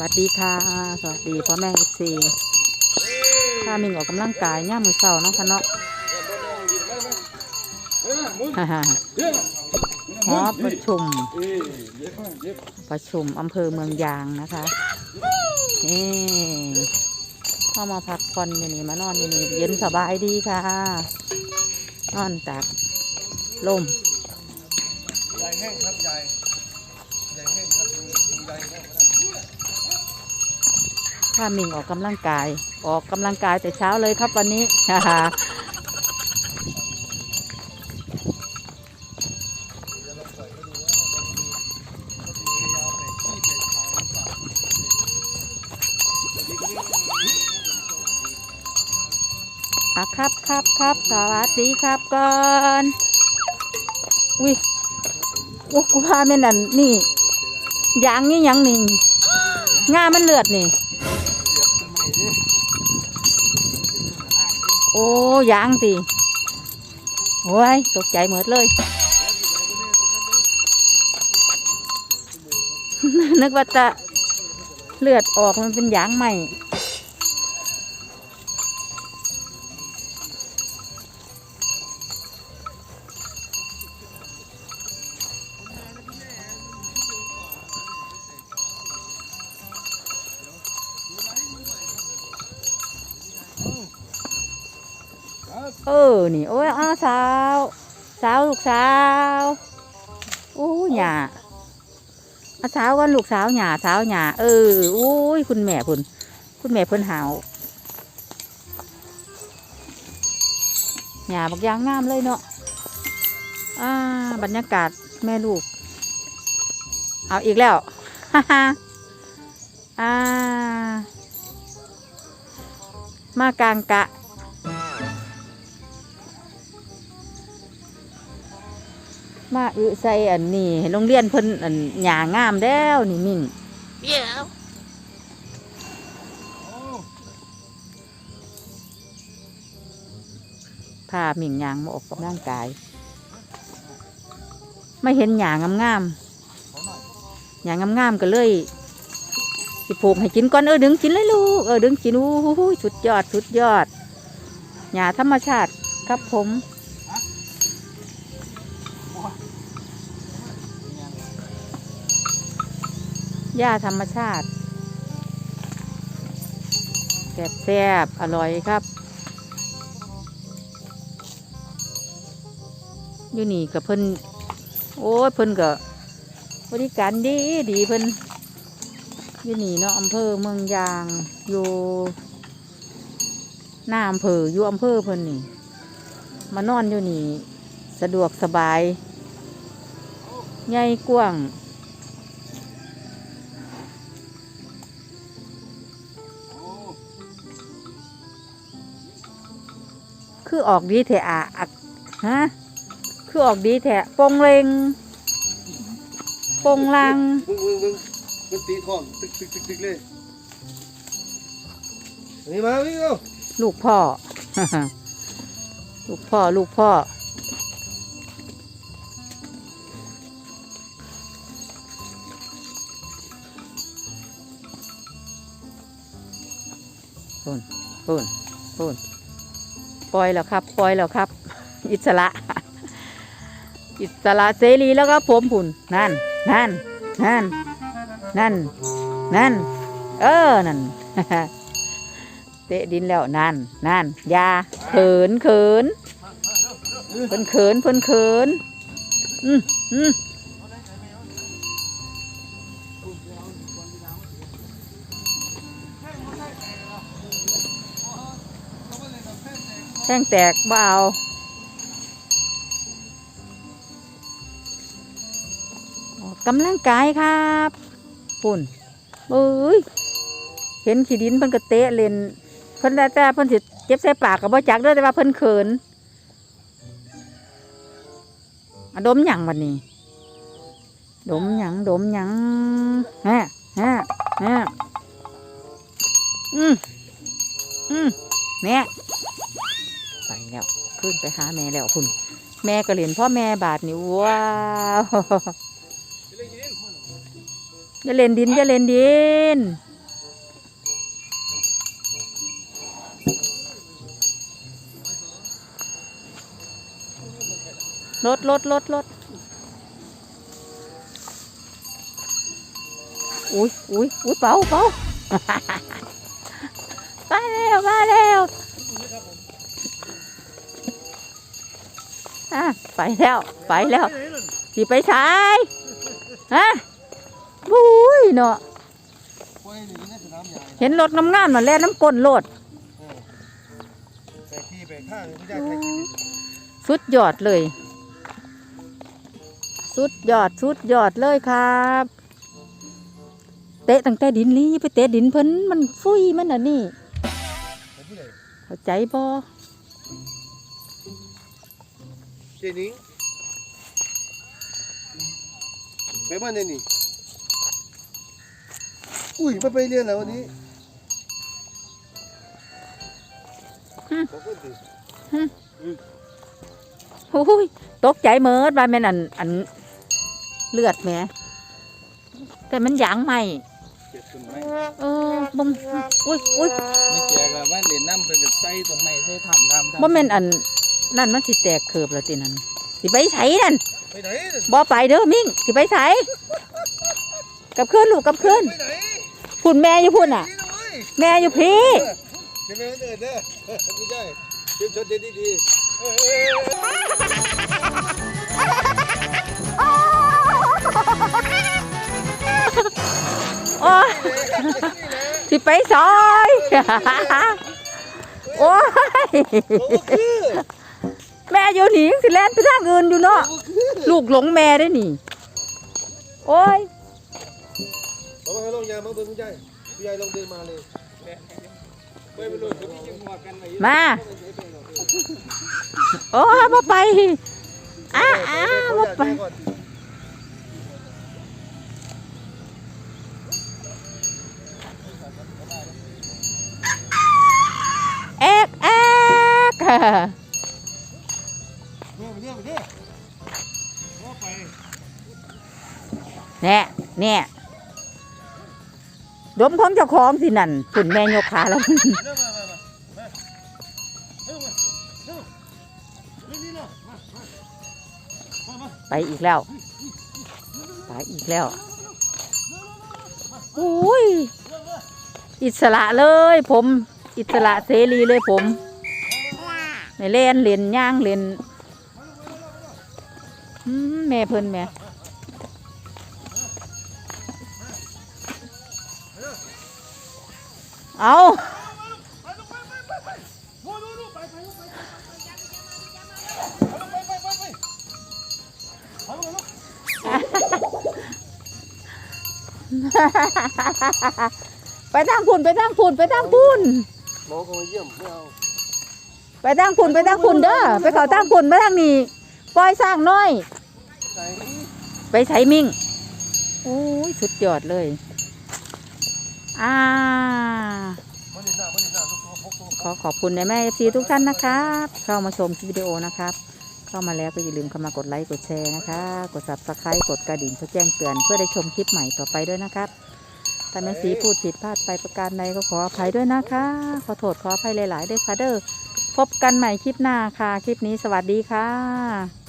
วัสดีค่ะ สวัสดีพ่อแม่เอฟซีถ้ามิงออกกำลังกายย่ามมือเสาร์เนาะคะเนาะฮ่าฮ่าหอประชุม ประชุมอำเภอเมืองยางนะคะเอ๊เข้ามาพักผ่อนอยู่นี่มานอนอยู่นี่เย็นสบายดีค่ะ นอนตากลมใหญ่แห้งครับใหญ่ใหญ่แห้งครับดูดูใหญ่แห้งครับ ถ้ามิงออกกำลังกาย ออกกำลังกายแต่เช้าเลยครับวันนี้ฮ่าฮ่ายาวแต่ที่แต่ทางสามอะครับครับครับสวัสดีครับก่อนอุ้ยโอ้กูพาแม่นั่นนี่ยางนี่ยังนี่งามันเลือดนี่ โอ้ยางตีโอ้ยตกใจหมดเลย นึกว่าจะเลือดออกมันเป็นยางใหม่ เออ นี่ โอ้ยอ้าสาว สาวลูกสาวโอ้หยาอาสาวกันลูกสาวหยาสาวหยาเออโอ้ยคุณแม่คุณคุณแม่พิ่นหาวหยาบักยางงามเลยเนาะอ่าบรรยากาศแม่ลูก เอาอีกแล้วฮ่าฮ่าอ่ามากลางกะ มาอึใส่อันนี้โรงเรียนเพิ่นอันหยางามแล้วนี่มิ่งเดี๋ยวพามิ่งยางมาออกกำลังกาย ไม่เห็นหยางงามๆหยางงามๆก็เลยสิผูกให้กินก่อนเออดึงกินเลยลูกเออดึงกินอู้หูสุดยอดสุดยอดหยาธรรมชาติครับผม หญ้าธรรมชาติแซ่บแซ่บอร่อยครับ อยู่นี่กับเพิ่น โอ้ยเพิ่นก็บริการดีดีเพิ่นอยู่นี่เนาะอำเภอเมืองยางอยู่หน้าอำเภออยู่อำเภอเพิ่นนี่ มานอนอยู่นี่ สะดวกสบายใหญ่กว้าง คือออกดีแถอะอะฮะคือออกดีแถะปงเลงปงลังมึงมึงมึงมันตีทองตึกตึกตึกตึกเลยนี่มาวิ่งเอาลูกพ่อ ลูกพ่อลูกพ่อปุ่นปุ่นปุ่น ปล่อยแล้วครับ ปล่อยแล้วครับ อิสระ อิสระเสรีแล้วครับผมผุนนั่น นั่น นั่น นั่น นั่น เออ นั่น เตะดินแล้ว นั่น นั่นยาเขินเขินเพิ่นเขินเพิ่นเขินอืมอืม แท่งแตกเบาออกำลังกายครับปุ่นเอ้ยเห็นขีดินเพิ่นก็เตะเล่นเพิ่นแต่แต่เพิ่นสิเจ็บใส่ปากกับบ่จักเด้อแต่ว่าเพิ่นเขินอะดมหยังบัดนี้ ดมหยังดมหยังฮะฮะฮะอืมอืมแม่ ไปแล้วขึ้นไปหาแม่แล้วคุณแม่ก็เหรีพ่อแม่บาทนี่ว้าวจะเล่นดินจะเล่นดินลดลดลดลดอุ้ยอุ้ยอุ้ยเป่าเป่าไปแล้วไปแล้ว อะไปแล้ว ไปแล้วสิไปสายฮะบุ้ยเนาะไปนี่ในสนามใหญ่เห็นรถงามๆน่ะแล่นน้ำก้นโลดสุดยอดเลย สุดยอดสุดยอดเลยครับ เตะตั้งแต่ดินนี้ไปเตะดินเพิ่นมันฟุ้ยมันอะนี่ เข้าใจบ่ ล้ววันนี้ขอบคุณดิโอ้ยตกใจเมิดว่าแม่นอันอันเลือดแหมแต่มันหยางใหม่เก็บต้นไม้เออบ่มอุ้ยอุ้ยไม่แจกละว่าเหรียญน้ำเพิ่นก็ใส่ต้นไม้ใส่ถ้ำทำทำบ่แม่นอัน นั่นมันสิแตกเคิบแล้วตินั่นสิไปไสนั่นไปไหนบ่ไปเด้อมิ่งสิไปไสกลับคืนลูกกลับคืนไปไหนพุ่นแม่อยู่พุ่นอะ นี่นะเว้ยแม่อยู่พี่ เดี๋ยวแม่เดินเด้อไม่ได้เดี๋ยวชดเด็ดดีๆเออเออเออโอ้ยสิไปซอย โอ้ยโอ้คือแม่ อยู่หนีสิแล่นไปทางอื่นอยู่เนาะโอ้คือลูกหลงแม่ได้นี่ โอ้ยมามาลงยามาเบิ่งคุณยายคุณยายลองเดินมาเลยไปไปเลยเขาพี่ยังหัวกันไว้อยู่มาโอ้ยมาไปอ้าอ้าขอมาอยากไปแก้ก่อนเอกเอก แน่แน่ดมของเจ้าของสินั่นฝุ่นแม่ยกขาแล้วไปอีกแล้ว ไปอีกแล้วอุ้ย อิสระเลยผม อิสระเสรีเลยผมไม่เล่นเล่นย่างเล่นแม่เพิ่นแม่ เอาไปทางพุ่นไปทางพุ่นไปทางพุ่นหมอเขาเยี่ยมไม่เอาไปทางพุ่นไปทางพุ่นเด้อไปเขาทางพุ่นมาทางนี้ปล่อยสร้างน้อยไหนไปใช้มิ่งโอ้ยสุดยอดเลย อ่า ขอขอบคุณในแม่เอฟซีทุกท่านนะครับ เข้ามาชมคลิปวิดีโอนะครับ เข้ามาแล้วก็อย่าลืมเข้ามากดไลค์กดแชร์นะคะ กด subscribe กดกระดิ่งเพื่อแจ้งเตือนเพื่อได้ชมคลิปใหม่ต่อไปด้วยนะครับถ้าแม่สีพูดผิดพลาดไปประการใดก็ขออภัยด้วยนะคะ ขอโทษขออภัยหลายๆด้วยค่ะเด้อพบกันใหม่คลิปหน้าค่ะ คลิปนี้สวัสดีค่ะ